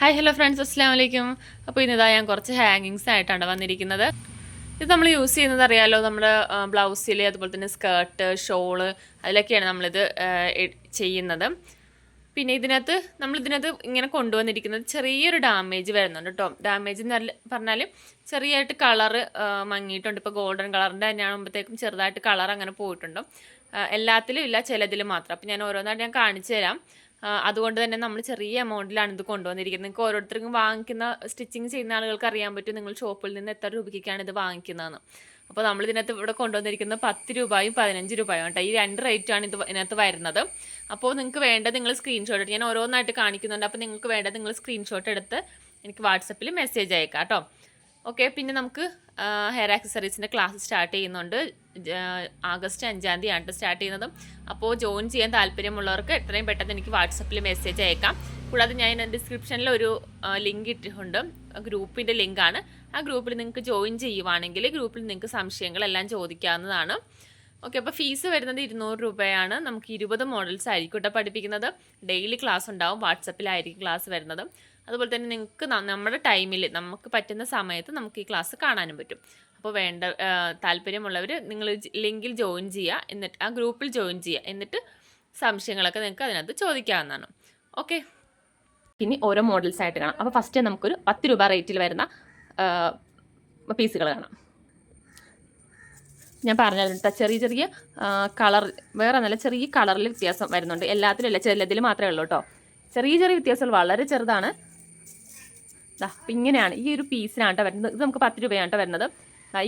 Hi hello friends അസ്സാം വലൈക്കും അപ്പോൾ ഇന്നിതാ ഞാൻ കുറച്ച് ഹാങ്ങിങ്സ് ആയിട്ടാണ് വന്നിരിക്കുന്നത്. ഇത് നമ്മൾ യൂസ് ചെയ്യുന്നത് അറിയാമല്ലോ നമ്മുടെ ബ്ലൗസിൽ അതുപോലെ തന്നെ സ്കേർട്ട് ഷോൾ അതിലൊക്കെയാണ് നമ്മളിത് ചെയ്യുന്നത്. പിന്നെ ഇതിനകത്ത് നമ്മൾ ഇതിനകത്ത് ഇങ്ങനെ കൊണ്ടുവന്നിരിക്കുന്നത് ചെറിയൊരു ഡാമേജ് വരുന്നുണ്ട് കേട്ടോ ഡാമേജ് എന്ന് പറഞ്ഞാൽ ചെറിയായിട്ട് കളറ് മങ്ങിയിട്ടുണ്ട്. ഇപ്പോൾ ഗോൾഡൻ കളറിന്റെ തന്നെ ആകുമ്പോഴത്തേക്കും ചെറുതായിട്ട് കളർ അങ്ങനെ പോയിട്ടുണ്ട്. എല്ലാത്തിലും ഇല്ല ചിലതിൽ മാത്രം. അപ്പോൾ ഞാൻ ഓരോന്നായിട്ട് ഞാൻ കാണിച്ചു തരാം. അതുകൊണ്ട് തന്നെ നമ്മൾ ചെറിയ എമൗണ്ടിലാണ് ഇത് കൊണ്ടുവന്നിരിക്കുന്നത്. നിങ്ങൾക്ക് ഓരോരുത്തർക്കും വാങ്ങിക്കുന്ന സ്റ്റിച്ചിങ് ചെയ്യുന്ന ആളുകൾക്ക് അറിയാൻ പറ്റും നിങ്ങൾ ഷോപ്പിൽ നിന്ന് എത്ര രൂപയ്ക്കാണ് ഇത് വാങ്ങിക്കുന്നതെന്ന്. അപ്പോൾ നമ്മൾ ഇതിനകത്ത് ഇവിടെ കൊണ്ടുവന്നിരിക്കുന്നത് പത്ത് രൂപയും പതിനഞ്ച് രൂപയും കേട്ടോ ഈ രണ്ട് റേറ്റാണ് ഇത് ഇതിനകത്ത് വരുന്നത്. അപ്പോൾ നിങ്ങൾക്ക് വേണ്ടത് നിങ്ങൾ സ്ക്രീൻഷോട്ട് എടുത്ത് ഞാൻ ഓരോന്നായിട്ട് കാണിക്കുന്നുണ്ട്. അപ്പോൾ നിങ്ങൾക്ക് വേണ്ടത് നിങ്ങൾ സ്ക്രീൻഷോട്ട് എടുത്ത് എനിക്ക് വാട്സപ്പിൽ മെസ്സേജ് അയക്കാം കേട്ടോ. ഓക്കെ പിന്നെ നമുക്ക് ഹെയർ ആക്സസറീസിന്റെ ക്ലാസ് സ്റ്റാർട്ട് ചെയ്യുന്നുണ്ട്. ആഗസ്റ്റ് അഞ്ചാം ആണ് സ്റ്റാർട്ട് ചെയ്യുന്നത്. അപ്പോൾ ജോയിൻ ചെയ്യാൻ താല്പര്യമുള്ളവർക്ക് എത്രയും പെട്ടെന്ന് എനിക്ക് വാട്സപ്പിൽ മെസ്സേജ് അയക്കാം. കൂടാതെ ഞാൻ ഡിസ്ക്രിപ്ഷനിൽ ഒരു ലിങ്ക് ഇട്ടിട്ടുണ്ട്. ഗ്രൂപ്പിന്റെ ലിങ്കാണ് ആ ഗ്രൂപ്പിൽ നിങ്ങൾക്ക് ജോയിൻ ചെയ്യുവാണെങ്കിൽ ഗ്രൂപ്പിൽ നിങ്ങൾക്ക് സംശയങ്ങളെല്ലാം ചോദിക്കാവുന്നതാണ്. ഓക്കെ അപ്പോൾ ഫീസ് വരുന്നത് ഇരുന്നൂറ് രൂപയാണ്. നമുക്ക് ഇരുപത് മോഡൽസ് ആയിരിക്കും പഠിപ്പിക്കുന്നത്. ഡെയിലി ക്ലാസ് ഉണ്ടാവും. വാട്സപ്പിലായിരിക്കും ക്ലാസ് വരുന്നത്. അതുപോലെ തന്നെ നിങ്ങൾക്ക് നമ്മുടെ ടൈമിൽ നമുക്ക് പറ്റുന്ന സമയത്ത് നമുക്ക് ഈ ക്ലാസ് കാണാനും പറ്റും. അപ്പോൾ വേണ്ട താല്പര്യമുള്ളവർ നിങ്ങൾ ലിങ്കിൽ ജോയിൻ ചെയ്യുക എന്നിട്ട് ആ ഗ്രൂപ്പിൽ ജോയിൻ ചെയ്യുക എന്നിട്ട് സംശയങ്ങളൊക്കെ നിങ്ങൾക്ക് അതിനകത്ത് ചോദിക്കാവുന്നതാണ്. ഓക്കെ? ഇനി ഓരോ മോഡൽസ് ആയിട്ട് കാണാം. അപ്പോൾ ഫസ്റ്റ് നമുക്കൊരു പത്ത് രൂപ റേറ്റിൽ വരുന്ന പീസുകൾ കാണാം. ഞാൻ പറഞ്ഞിട്ടുണ്ട് ചെറിയ ചെറിയ കളർ വേറെ നല്ല ചെറിയ കളറിൽ വ്യത്യാസം വരുന്നുണ്ട്. എല്ലാത്തിലും അല്ല ചിലതിൽ മാത്രമേ ഉള്ളൂ കേട്ടോ. ചെറിയ ചെറിയ വ്യത്യാസങ്ങൾ വളരെ ചെറുതാണ്. ഇങ്ങനെയാണ്. ഈ ഒരു പീസിനാണ് കേട്ടോ വരുന്നത്. ഇത് നമുക്ക് പത്ത് രൂപയാണ് കേട്ടോ വരുന്നത്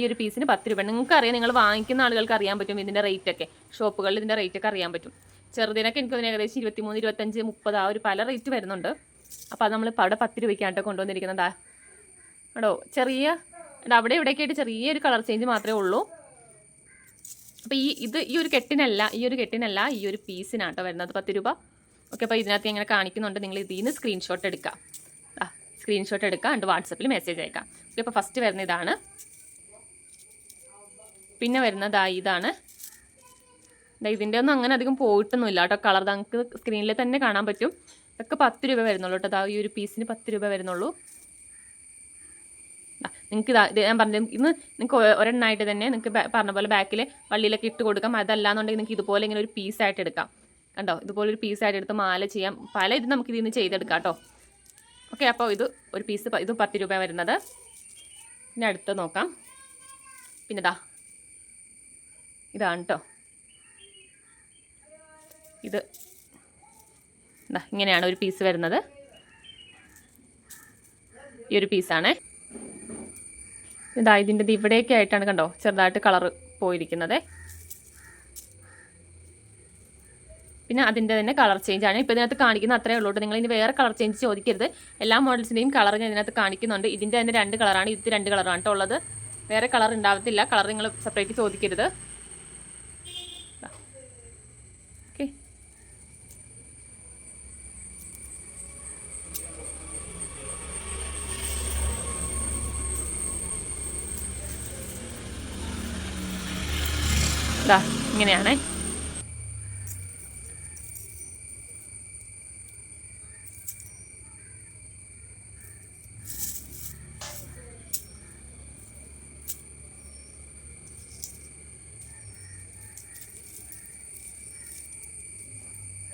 ഈ ഒരു പീസിന് പത്ത് രൂപ. നിങ്ങൾക്ക് അറിയാം നിങ്ങൾ വാങ്ങിക്കുന്ന ആളുകൾക്ക് അറിയാൻ പറ്റും ഇതിന്റെ റേറ്റ് ഒക്കെ. ഷോപ്പുകളിൽ ഇതിന്റെ റേറ്റ് ഒക്കെ അറിയാൻ പറ്റും. ചെറുതിനൊക്കെ എനിക്ക് തോന്നുന്നു ഏകദേശം ഇരുപത്തിമൂന്ന് ഇരുപത്തഞ്ച് മുപ്പത് ആ ഒരു പല റേറ്റ് വരുന്നുണ്ട്. അപ്പോൾ അത് നമ്മൾ അവിടെ പത്ത് രൂപയ്ക്കാണ് കേട്ടോ കൊണ്ടുവന്നിരിക്കുന്നത് കേട്ടോ ചെറിയ അവിടെ ഇവിടെയൊക്കെ ആയിട്ട് ചെറിയൊരു കളർ ചേഞ്ച് മാത്രമേ ഉള്ളൂ. അപ്പോൾ ഈ ഇത് ഈ ഒരു കെട്ടിനല്ല ഈ ഒരു കെട്ടിനല്ല ഈ ഒരു പീസിനാണ് കേട്ടോ വരുന്നത് പത്ത് രൂപ. ഓക്കെ അപ്പോൾ ഇതിനകത്ത് ഇങ്ങനെ കാണിക്കുന്നുണ്ട്. നിങ്ങൾ ഇതിൽ നിന്ന് സ്ക്രീൻഷോട്ട് എടുക്കുക സ്ക്രീൻഷോട്ട് എടുക്കുക എന്നിട്ട് വാട്സപ്പിൽ മെസ്സേജ് അയക്കാം. അപ്പോൾ ഫസ്റ്റ് വരുന്ന ഇതാണ്. പിന്നെ വരുന്നതായി ഇതാണ്. ഇതിന്റെ ഒന്നും അങ്ങനെ അധികം പോയിട്ടൊന്നുമില്ല കേട്ടോ. കളർ നമുക്ക് സ്ക്രീനിൽ തന്നെ കാണാൻ പറ്റും. ഇതൊക്കെ പത്ത് രൂപ വരുന്നുള്ളൂ കേട്ടോ. ഈ ഒരു പീസിന് പത്ത് രൂപ വരുന്നുള്ളൂ. നിങ്ങൾക്ക് ഇതാ ഇത് ഞാൻ പറഞ്ഞു ഇന്ന് നിങ്ങൾക്ക് ഒരെണ്ണമായിട്ട് തന്നെ നിങ്ങൾക്ക് പറഞ്ഞ പോലെ ബാക്കിൽ വള്ളിയിലൊക്കെ ഇട്ട് കൊടുക്കാം. അതല്ലാന്നുണ്ടെങ്കിൽ നിങ്ങൾക്ക് ഇതുപോലെ ഇങ്ങനെ ഒരു പീസായിട്ട് എടുക്കാം. കണ്ടോ? ഇതുപോലെ ഒരു പീസായിട്ട് എടുത്ത് മാല ചെയ്യാം. പല ഇത് നമുക്ക് ഇതിൽ നിന്ന് ചെയ്തെടുക്കാം കേട്ടോ. ഓക്കെ അപ്പോൾ ഇത് ഒരു പീസ് ഇതും പത്ത് രൂപ വരുന്നത്. പിന്നെ അടുത്ത് നോക്കാം. പിന്നെ ഇതാ ഇതാണ് കേട്ടോ ഇത് ഇതാ ഇങ്ങനെയാണ് ഒരു പീസ് വരുന്നത്. ഈ ഒരു പീസാണേ ഇതാ ഇതിന്റെ ഇവിടെയൊക്കെ ആയിട്ടാണ് കണ്ടോ ചെറുതായിട്ട് കളറ് പോയിരിക്കുന്നത്. പിന്നെ അതിന്റെ തന്നെ കളർ ചേഞ്ച് ആണ്. ഇപ്പോൾ ഇതിനകത്ത് കാണിക്കുന്ന അത്രേ ഉള്ളൂ നിങ്ങൾ ഇനി വേറെ കളർ ചേഞ്ച് ചോദിക്കരുത്. എല്ലാ മോഡൽസിന്റെയും കളർ ഞാൻ ഇതിനകത്ത് കാണിക്കുന്നുണ്ട്. ഇതിന്റെ തന്നെ രണ്ട് കളറാണ് ഇത് രണ്ട് കളറാണ് കേട്ടോ ഉള്ളത്. വേറെ കളർ ഉണ്ടാവത്തില്ല. കളർ നിങ്ങൾ സെപ്പറേറ്റ് ചോദിക്കരുത്. ഇങ്ങനെയാണേ.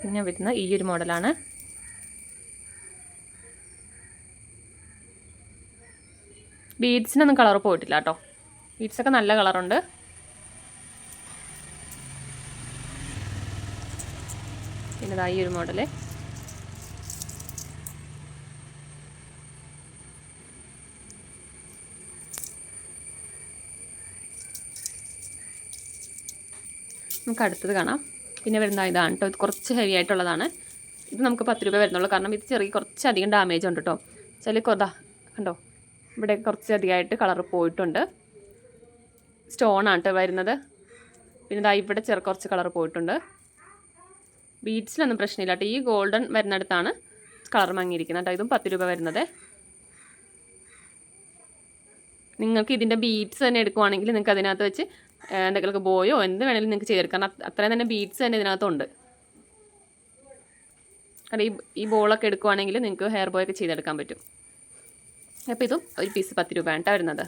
പിന്നെ വരുന്ന ഈ ഒരു മോഡലാണ്. ബീഡ്സിനൊന്നും കളർ പോയിട്ടില്ല കേട്ടോ. ബീഡ്സൊക്കെ നല്ല കളറുണ്ട്. പിന്നെ ഈ ഒരു മോഡൽ. നമുക്ക് അടുത്തത് കാണാം. പിന്നെ വരുന്ന ഇതാണ് കേട്ടോ. ഇത് കുറച്ച് ഹെവി ആയിട്ടുള്ളതാണ്. ഇത് നമുക്ക് പത്ത് രൂപ വരുന്നുള്ളൂ. കാരണം ഇത് ചെറിയ കുറച്ചധികം ഡാമേജ് ഉണ്ട് കേട്ടോ. ചില കൊതാ കണ്ടോ? ഇവിടെ കുറച്ച് അധികമായിട്ട് കളർ പോയിട്ടുണ്ട്. സ്റ്റോണാണ് കേട്ടോ വരുന്നത്. പിന്നെ ഇതാ ഇവിടെ ചെറു കുറച്ച് കളർ പോയിട്ടുണ്ട്. ബീഡ്സിലൊന്നും പ്രശ്നമില്ല കേട്ടോ. ഈ ഗോൾഡൻ വരുന്നിടത്താണ് കളർ മങ്ങിയിരിക്കുന്നത് കേട്ടോ. ഇതും പത്ത് രൂപ വരുന്നത്. നിങ്ങൾക്ക് ഇതിന്റെ ബീഡ്സ് തന്നെ എടുക്കുവാണെങ്കിൽ നിങ്ങൾക്ക് അതിനകത്ത് വെച്ച് എന്തെങ്കിലുമൊക്കെ ബോയോ എന്ത് വേണമെങ്കിലും നിങ്ങൾക്ക് ചേർക്കാം അത്രയും തന്നെ ബീഡ്സ് തന്നെ ഇതിനകത്തുണ്ട്. കാരണം ഈ ഈ ബോളൊക്കെ എടുക്കുവാണെങ്കിൽ നിങ്ങൾക്ക് ഹെയർ ബോയ് ഒക്കെ ചെയ്തെടുക്കാൻ പറ്റും. അപ്പോൾ ഇതും ഒരു പീസ് പത്ത് രൂപയാണ് കേട്ടോ വരുന്നത്.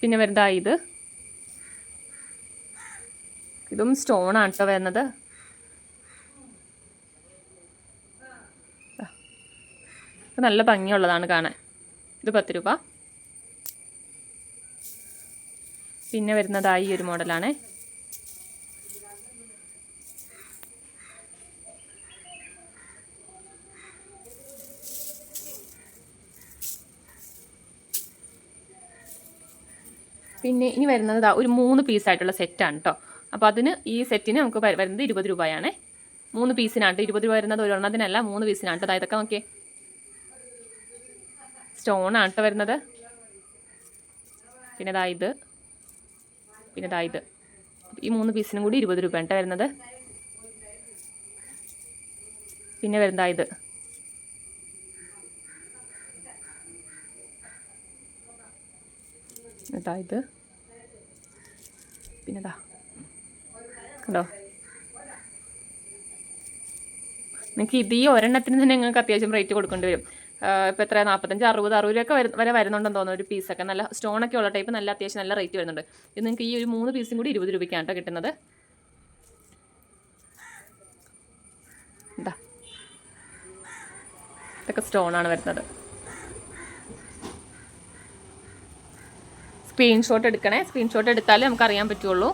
പിന്നെ വരുന്നതാ ഇത്. ഇതും സ്റ്റോണാണ് കേട്ടോ വരുന്നത്. ഇത് നല്ല ഭംഗിയുള്ളതാണ് കാണാൻ. ഇത് പത്ത് രൂപ. പിന്നെ വരുന്നതായി ഒരു മോഡലാണ്. പിന്നെ ഇനി വരുന്നത് ഒരു മൂന്ന് പീസായിട്ടുള്ള സെറ്റാണ് കേട്ടോ അപ്പോൾ അതിന് ഈ സെറ്റിന് നമുക്ക് വര- വരുന്നത് ഇരുപത് രൂപയാണേ. മൂന്ന് പീസിനാണ് ഇരുപത് രൂപ വരുന്നത് ഒരെണ്ണത്തിനല്ല മൂന്ന് പീസിനാണ് കേട്ടോ ഇതൊക്കെ നോക്കിയേ. സ്റ്റോൺ ആണ് കേട്ടോ വരുന്നത്. പിന്നെ ഇതാ ഇത്. പിന്നെ ഇതാ ഇത്. ഈ മൂന്ന് പീസിനും കൂടി ഇരുപത് രൂപ കേട്ടോ വരുന്നത്. പിന്നെ വരുന്നതാ ഇത്. ഇതാ ഇത്. പിന്നെ ഇതാ കണ്ടോ? നിങ്ങൾക്ക് ഇത് ഈ ഒരെണ്ണത്തിന് തന്നെ നിങ്ങൾക്ക് അത്യാവശ്യം റേറ്റ് കൊടുക്കേണ്ടി വരും. ഇപ്പോൾ എത്ര നാൽപ്പത്തഞ്ച് അറുപത് അറുപത് രൂപയൊക്കെ വരെ വരുന്നുണ്ടെന്ന് തോന്നുന്നു ഒരു പീസൊക്കെ. നല്ല സ്റ്റോണൊക്കെ ഉള്ള ടൈപ്പ് നല്ല അത്യാവശ്യം നല്ല റേറ്റ് വരുന്നുണ്ട്. ഇത് നിങ്ങൾക്ക് ഈ ഒരു മൂന്ന് പീസും കൂടി ഇരുപത് രൂപയ്ക്കാണ് കേട്ടോ കിട്ടുന്നത്. ഇതാ. ഇതൊക്കെ സ്റ്റോണാണ് വരുന്നത്. സ്ക്രീൻഷോട്ട് എടുക്കണേ. സ്ക്രീൻഷോട്ട് എടുത്താലേ നമുക്ക് അറിയാൻ പറ്റുള്ളൂ.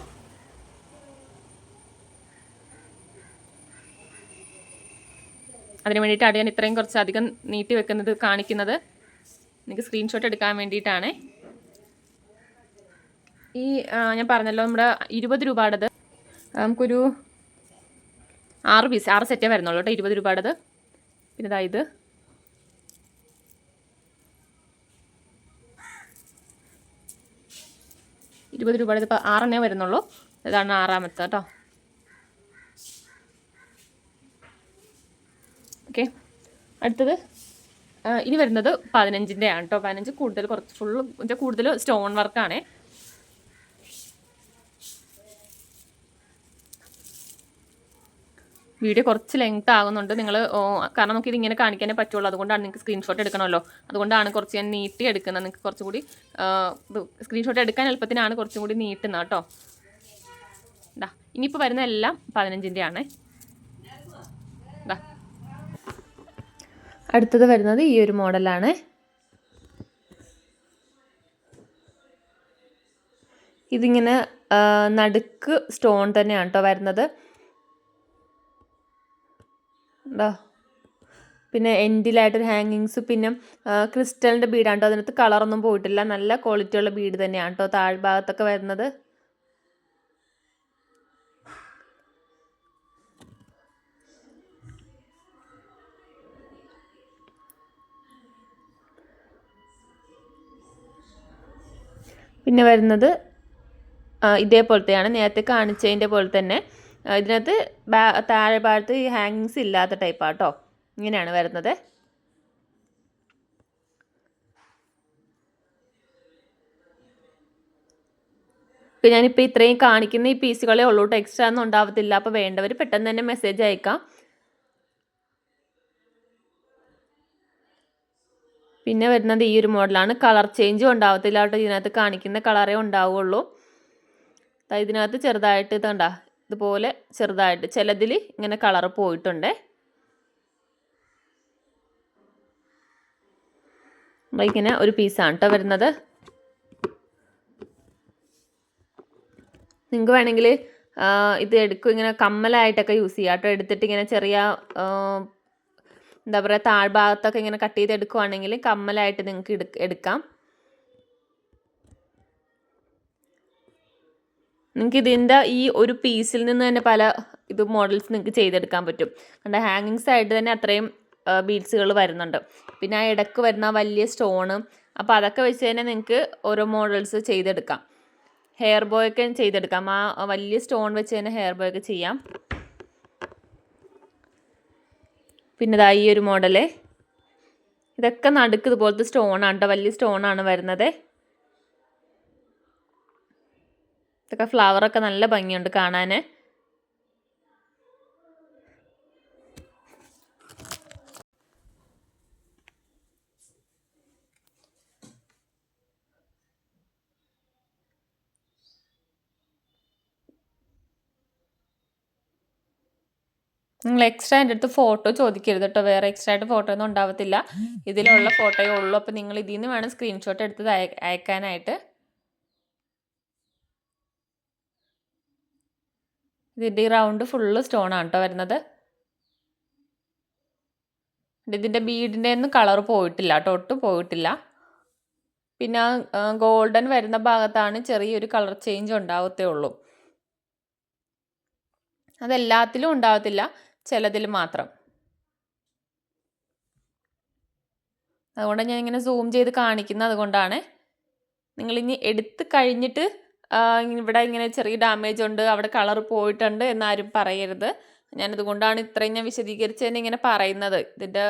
അതിന് വേണ്ടിയിട്ടാണ് ഞാൻ ഇത്രയും കുറച്ച് അധികം നീട്ടി വെക്കുന്നത് കാണിക്കുന്നത്. നിങ്ങൾക്ക് സ്ക്രീൻഷോട്ട് എടുക്കാൻ വേണ്ടിയിട്ടാണ്. ഈ ഞാൻ പറഞ്ഞല്ലോ നമ്മുടെ ഇരുപത് രൂപയുടേത്. നമുക്കൊരു ആറ് പീസ് ആറ് സെറ്റേ വരുന്നുള്ളൂ കേട്ടോ ഇരുപത് രൂപയുടേത്. പിന്നെ ഇത്. ഇരുപത് രൂപയുടെ ഇപ്പോൾ ആറെണ്ണേ വരുന്നുള്ളൂ. ഇതാണ് ആറാമത്തെ കേട്ടോ. ഓക്കെ. അടുത്തത്. ഇനി വരുന്നത് പതിനഞ്ചിന്റെ ആണ് കേട്ടോ പതിനഞ്ച് കൂടുതൽ കുറച്ച് ഫുള്ള് കൂടുതൽ സ്റ്റോൺ വർക്കാണേ വീഡിയോ കുറച്ച് ലെങ്ത് ആകുന്നുണ്ട്. നിങ്ങൾ കാരണം നമുക്ക് ഇങ്ങനെ കാണിക്കാനേ പറ്റുള്ളൂ. അതുകൊണ്ടാണ് നിങ്ങൾക്ക് സ്ക്രീൻഷോട്ട് എടുക്കണമല്ലോ. അതുകൊണ്ടാണ് കുറച്ച് ഞാൻ നീട്ടി എടുക്കുന്നത്. നിങ്ങൾക്ക് കുറച്ചും കൂടി സ്ക്രീൻഷോട്ട് എടുക്കാൻ എളുപ്പത്തിനാണ് കുറച്ചും കൂടി നീട്ടുന്നത് കേട്ടോ ഇതാ ഇനിയിപ്പോൾ വരുന്ന എല്ലാം പതിനഞ്ചിന്റെ ആണേ. അടുത്തത് വരുന്നത് ഈ ഒരു മോഡലാണ്. ഇതിങ്ങനെ നടുക്ക് സ്റ്റോൺ തന്നെയാണ് കേട്ടോ വരുന്നത്. എന്താ പിന്നെ എൻഡിലായിട്ടൊരു ഹാങ്ങിങ്സ് പിന്നെ ക്രിസ്റ്റലിന്റെ ബീഡാണ് കേട്ടോ അതിനകത്ത് കളറൊന്നും പോയിട്ടില്ല. നല്ല ക്വാളിറ്റിയുള്ള ബീഡ് തന്നെയാണ് കേട്ടോ താഴ്ഭാഗത്തൊക്കെ വരുന്നത്. പിന്നെ വരുന്നത് ഇതേപോലത്തെയാണ്. നേരത്തെ കാണിച്ചതിന്റെ പോലെ തന്നെ. ഇതിനകത്ത് താഴെ ഭാഗത്ത് ഈ ഹാങ്ങിങ്സ് ഇല്ലാത്ത ടൈപ്പാണ് കേട്ടോ ഇങ്ങനെയാണ് വരുന്നത്. ഇപ്പം ഞാനിപ്പോൾ ഇത്രയും കാണിക്കുന്ന ഈ പീസുകളെ ഉള്ളൂട്ടോ എക്സ്ട്രാ ഒന്നും ഉണ്ടാവത്തില്ല. അപ്പോൾ വേണ്ടവർ പെട്ടെന്ന് തന്നെ മെസ്സേജ് അയക്കാം. പിന്നെ വരുന്നത് ഈ ഒരു മോഡലാണ്. കളർ ചേഞ്ചും ഉണ്ടാവത്തില്ല കേട്ടോ. ഇതിനകത്ത് കാണിക്കുന്ന കളറേ ഉണ്ടാവുള്ളൂ. ഇതിനകത്ത് ചെറുതായിട്ട് ഇത് ഇതുപോലെ ചെറുതായിട്ട്. ചിലതിൽ ഇങ്ങനെ കളർ പോയിട്ടുണ്ട്. ഇങ്ങനെ ഒരു പീസാണ് കേട്ടോ വരുന്നത്. നിങ്ങൾക്ക് വേണമെങ്കിൽ ഇത് എടുക്കും. ഇങ്ങനെ കമ്മലായിട്ടൊക്കെ യൂസ് ചെയ്യാം കേട്ടോ. എടുത്തിട്ട് ഇങ്ങനെ ചെറിയ എന്താ പറയുക താഴ്ഭാഗത്തൊക്കെ ഇങ്ങനെ കട്ട് ചെയ്ത് എടുക്കുവാണെങ്കിൽ കമ്മലായിട്ട് നിങ്ങൾക്ക് എടുക്കാം. നിങ്ങൾക്ക് ഇതിന്റെ ഈ ഒരു പീസിൽ നിന്ന് തന്നെ പല ഇത് മോഡൽസ് നിങ്ങൾക്ക് ചെയ്തെടുക്കാൻ പറ്റും. കണ്ട ഹാങ്ങിങ്സ് ആയിട്ട് തന്നെ അത്രയും ബീഡ്സുകൾ വരുന്നുണ്ട്. പിന്നെ ആ ഇടയ്ക്ക് വരുന്ന വലിയ സ്റ്റോണ് അപ്പോൾ അതൊക്കെ വെച്ച് തന്നെ നിങ്ങൾക്ക് ഓരോ മോഡൽസ് ചെയ്തെടുക്കാം. ഹെയർ ബോയ് ഒക്കെ ചെയ്തെടുക്കാം. ആ വലിയ സ്റ്റോൺ വെച്ച് തന്നെ ഹെയർ ബോയ് ഒക്കെ ചെയ്യാം. പിന്നെ ഇതാ ഈ ഒരു മോഡൽ ഇതൊക്കെ നടുക്ക് ഇതുപോലത്തെ സ്റ്റോണാണ് കേട്ടോ വലിയ സ്റ്റോണാണ് വരുന്നത്. ഇതൊക്കെ ഫ്ലവറൊക്കെ നല്ല ഭംഗിയുണ്ട് കാണാൻ നിങ്ങൾ എക്സ്ട്രാ എന്റെ അടുത്ത് ഫോട്ടോ ചോദിക്കരുത് കേട്ടോ വേറെ എക്സ്ട്രാ ആയിട്ട് ഫോട്ടോ ഒന്നും ഉണ്ടാവത്തില്ല. ഇതിലുള്ള ഫോട്ടോയേ ഉള്ളൂ. അപ്പോൾ നിങ്ങൾ ഇതിൽ നിന്ന് വേണം സ്ക്രീൻഷോട്ട് എടുത്ത് അയക്കാനായിട്ട്. ഇതിന്റെ ഈ റൗണ്ട് ഫുള്ള് സ്റ്റോൺ ആണ് കേട്ടോ വരുന്നത്. ഇതിന്റെ ബീഡിന്റെ ഒന്നും കളർ പോയിട്ടില്ല കേട്ടോ ഒട്ടും പോയിട്ടില്ല. പിന്നെ ഗോൾഡൻ വരുന്ന ഭാഗത്താണ് ചെറിയൊരു കളർ ചേഞ്ച് ഉണ്ടാവത്തേ ഉള്ളൂ. അതെല്ലാത്തിലും ഉണ്ടാവത്തില്ല. ചിലതിൽ മാത്രം. അതുകൊണ്ട് ഞാൻ ഇങ്ങനെ സൂം ചെയ്ത് കാണിക്കുന്നത് അതുകൊണ്ടാണ്. നിങ്ങളിനി എടുത്ത് കഴിഞ്ഞിട്ട് ഇവിടെ ഇങ്ങനെ ചെറിയ ഡാമേജ് ഉണ്ട് അവിടെ കളർ പോയിട്ടുണ്ട് എന്നാരും പറയരുത്. ഞാനതുകൊണ്ടാണ് ഇത്രയും ഞാൻ വിശദീകരിച്ചതിന് ഇങ്ങനെ പറയുന്നത്. ഇതിന്റെ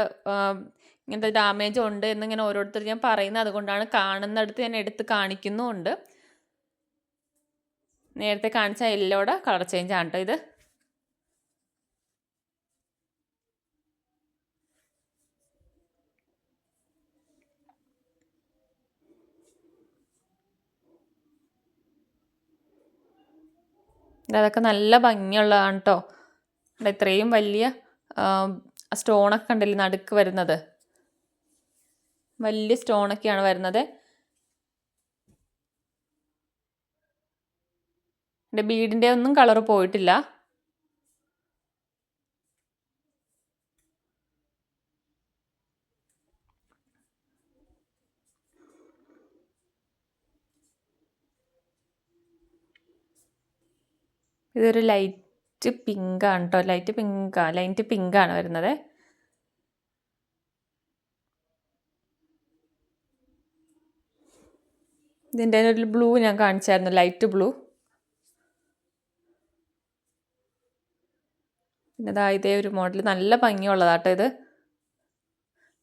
ഇങ്ങനത്തെ ഡാമേജ് ഉണ്ട് എന്നിങ്ങനെ ഓരോരുത്തർ ഞാൻ പറയുന്നത് അതുകൊണ്ടാണ് കാണുന്നിടത്ത് ഞാൻ എടുത്ത് കാണിക്കുന്നുമുണ്ട്. നേരത്തെ കാണിച്ച എല്ലോടെ കളർ ചേഞ്ച് ആണ് കേട്ടോ ഇത്. അതൊക്കെ നല്ല ഭംഗിയുള്ളതാണ് കേട്ടോ ഇത്രയും വലിയ സ്റ്റോണൊക്കെ ഉണ്ടല്ലേ നടുക്ക് വരുന്നത്? വലിയ സ്റ്റോണൊക്കെയാണ് വരുന്നത്. എന്റെ ബീഡിന്റെ ഒന്നും കളർ പോയിട്ടില്ല. ഇതൊരു ലൈറ്റ് പിങ്ക് ആണ് കേട്ടോ ലൈറ്റ് പിങ്ക്. ലൈറ്റ് പിങ്ക് ആണ് വരുന്നത്. ഇതിന്റെ ഒരു ബ്ലൂ ഞാൻ കാണിച്ചായിരുന്നു. Light blue. പിന്നെ ഇതാ ഇതേ ഒരു മോഡൽ നല്ല ഭംഗിയുള്ളതാട്ടോ ഇത്.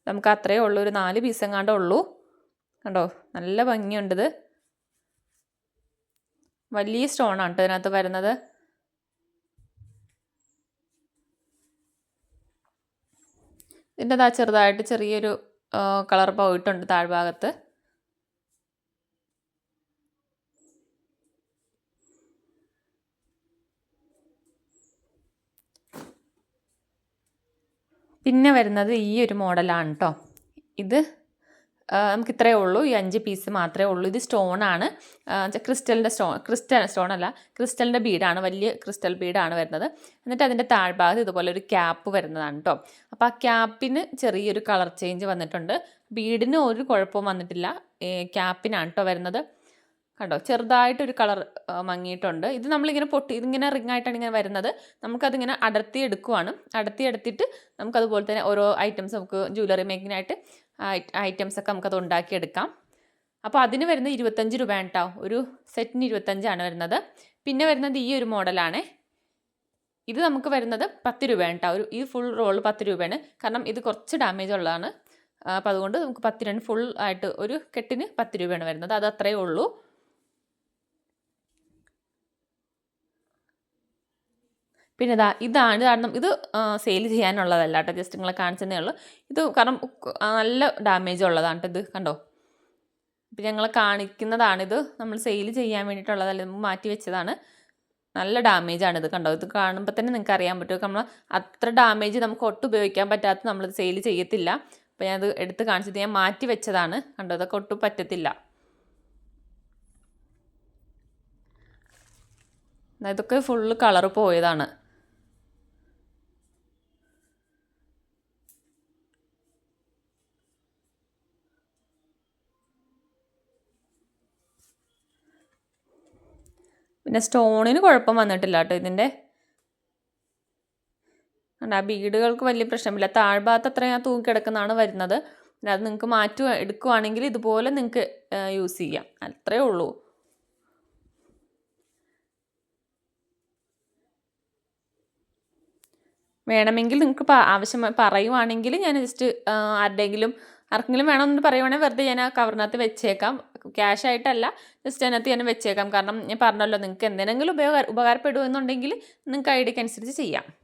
നമുക്ക് അത്രയേ ഉള്ളൂ. ഒരു നാല് പീസ് എങ്ങാണ്ടേ ഉള്ളൂ. കണ്ടോ? നല്ല ഭംഗിയുണ്ട് ഇത്. വലിയ സ്റ്റോൺ ആണ് കേട്ടോ ഇതിനകത്ത് വരുന്നത്. ഇതിന്റെ അതാ ചെറുതായിട്ട് ചെറിയൊരു കളർ പോയിട്ടുണ്ട് താഴ്ഭാഗത്ത്. പിന്നെ വരുന്നത് ഈ ഒരു മോഡലാണ് കേട്ടോ ഇത് നമുക്ക് ഇത്രയേ ഉള്ളൂ. ഈ അഞ്ച് പീസ് മാത്രമേ ഉള്ളൂ. ഇത് സ്റ്റോൺ ആണ്. ക്രിസ്റ്റലിന്റെ സ്റ്റോൺ ക്രിസ്റ്റൽ സ്റ്റോൺ അല്ല. ക്രിസ്റ്റലിന്റെ ബീഡാണ് വലിയ ക്രിസ്റ്റൽ ബീഡാണ് വരുന്നത്. എന്നിട്ട് അതിന്റെ താഴ്ഭാഗത്ത് ഇതുപോലെ ഒരു ക്യാപ്പ് വരുന്നതാണ് കേട്ടോ അപ്പോൾ ആ ക്യാപ്പിന് ചെറിയൊരു കളർ ചേഞ്ച് വന്നിട്ടുണ്ട്. ബീഡിന് ഒരു കുഴപ്പവും വന്നിട്ടില്ല. ക്യാപ്പിനാണ് കേട്ടോ വരുന്നത്. കണ്ടോ? ചെറുതായിട്ടൊരു കളർ മങ്ങിയിട്ടുണ്ട്. ഇത് നമ്മളിങ്ങനെ പൊട്ടി ഇതിങ്ങനെ റിംഗ് ആയിട്ടാണ് ഇങ്ങനെ വരുന്നത്. നമുക്കതിങ്ങനെ അടർത്തി എടുക്കുവാണ് അടർത്തി എടുത്തിട്ട് നമുക്കതുപോലെ തന്നെ ഓരോ ഐറ്റംസ് നമുക്ക് ജ്വല്ലറി മേക്കിങ്ങിനായിട്ട് ഐറ്റംസ് ഒക്കെ നമുക്കത് ഉണ്ടാക്കിയെടുക്കാം. അപ്പോൾ അതിന് വരുന്നത് ഇരുപത്തഞ്ച് രൂപയാണ് കേട്ടോ ഒരു സെറ്റിന് ഇരുപത്തഞ്ചാണ് വരുന്നത്. പിന്നെ വരുന്നത് ഈ ഒരു മോഡലാണ്. ഇത് നമുക്ക് വരുന്നത് പത്ത് രൂപയാണ് കേട്ടോ ഒരു ഈ ഫുൾ റോൾ പത്ത് രൂപയാണ്. കാരണം ഇത് കുറച്ച് ഡാമേജ് ഉള്ളതാണ്. അപ്പോൾ അതുകൊണ്ട് നമുക്ക് പത്ത് രണ്ട് ഫുൾ ആയിട്ട് ഒരു കെട്ടിന് പത്ത് രൂപയാണ് വരുന്നത്. അത് അത്രയേ ഉള്ളൂ. പിന്നെ ഇതാ ഇതാണ് കാരണം ഇത് സെയിൽ ചെയ്യാനുള്ളതല്ല കേട്ടോ ജസ്റ്റ് നിങ്ങളെ കാണിച്ചതേ ഉള്ളൂ. ഇത് കാരണം നല്ല ഡാമേജ് ഉള്ളതാണ് കേട്ടോ ഇത് കണ്ടോ? ഇപ്പം ഞങ്ങൾ കാണിക്കുന്നതാണിത് നമ്മൾ സെയിൽ ചെയ്യാൻ വേണ്ടിയിട്ടുള്ളതല്ല മാറ്റി വെച്ചതാണ്. നല്ല ഡാമേജ് ആണ് ഇത് കണ്ടോ? ഇത് കാണുമ്പോൾ തന്നെ നിങ്ങൾക്ക് അറിയാൻ പറ്റും. നമ്മൾ അത്ര ഡാമേജ് നമുക്ക് ഒട്ടും ഉപയോഗിക്കാൻ പറ്റാത്ത നമ്മളിത് സെയിൽ ചെയ്യത്തില്ല. അപ്പോൾ ഞാനത് എടുത്ത് കാണിച്ചത് ഞാൻ മാറ്റി വെച്ചതാണ് കണ്ടോ? ഇതൊക്കെ ഒട്ടും പറ്റത്തില്ല. ഇതൊക്കെ ഫുള്ള് കളർ പോയതാണ്. പിന്നെ സ്റ്റോണിന് കുഴപ്പം വന്നിട്ടില്ല കേട്ടോ ഇതിന്റെ. ആ ബീഡുകൾക്ക് വലിയ പ്രശ്നമില്ല. താഴ്ഭാഗത്ത് അത്രയും തൂങ്ങിക്കിടക്കുന്നതാണ് വരുന്നത്. അത് നിങ്ങൾക്ക് മാറ്റി എടുക്കുവാണെങ്കിൽ ഇതുപോലെ നിങ്ങൾക്ക് യൂസ് ചെയ്യാം. അത്രേ ഉള്ളൂ. വേണമെങ്കിൽ നിങ്ങൾക്ക് ആവശ്യം പറയുവാണെങ്കിൽ ഞാൻ ജസ്റ്റ് ആരുടെയെങ്കിലും ആർക്കെങ്കിലും വേണമെന്ന് പറയുവാണെങ്കിൽ വെറുതെ ഞാൻ ആ കവറിനകത്ത് വെച്ചേക്കാം. ക്യാഷ് ആയിട്ടല്ല ജസ്റ്റ് അതിനകത്ത് ഞാൻ വെച്ചേക്കാം. കാരണം ഞാൻ പറഞ്ഞല്ലോ നിങ്ങൾക്ക് എന്തിനെങ്കിലും ഉപയോഗ ഉപകാരപ്പെടുമെന്നുണ്ടെങ്കിൽ നിങ്ങൾക്ക് ഐ ഡിക്ക് അനുസരിച്ച് ചെയ്യാം.